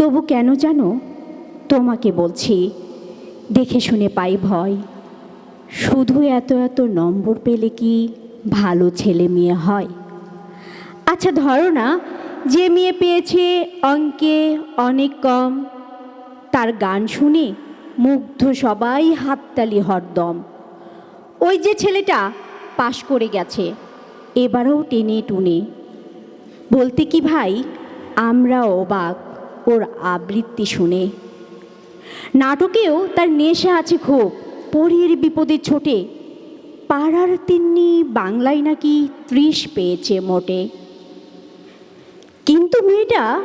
তবু কেন জানো? তোমাকে বলছি, দেখে শুনে পাই ভয়। শুধু এত এত নম্বর পেলে কি ভালো ছেলে মেয়ে হয়? আচ্ছা ধরো না, যে মেয়ে পেয়েছে অঙ্কে অনেক কম, তার গান শুনে মুগ্ধ সবাই হাততালি হরদম। ওই যে ছেলেটা পাশ করে গেছে, এবারেও টেনে টুনে। বলতে কি ভাই আমরা অবাক। ওর আবৃত্তি শুনে। নাটকেও তার নেশা আছে খুব, পরীর বিপদে ছোটে। পাড়ার তিন্নি বাংলায় নাকি ত্রিশ পেয়েছে মোটে। কিন্তু মেয়েটা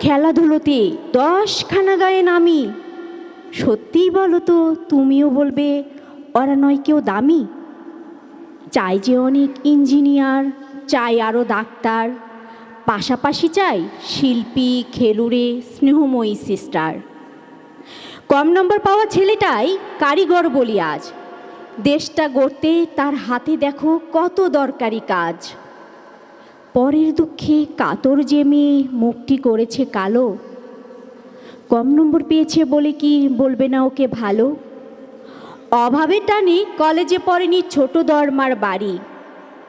খেলাধুলোতে দশখানা গায়ে নামি। সত্যিই বলো তো, তুমিও বলবে ওরা নয় কেউ দামি? চাই যে অনেক ইঞ্জিনিয়ার, চাই আরও ডাক্তার। পাশাপাশি চাই শিল্পী, খেলুড়ে, স্নেহময়ী সিস্টার। কম নম্বর পাওয়া ছেলেটাই কারিগর বলি আজ। দেশটা গড়তে তার হাতে দেখো কত দরকারি কাজ। পরের দুঃখে কাতর যে মেয়ে মুখটি করেছে কালো। কম নম্বর পেয়েছে বলে কি বলবে না ওকে ভালো? অভাবে টানে কলেজে পড়েনি ছোট দরমার বাড়ি।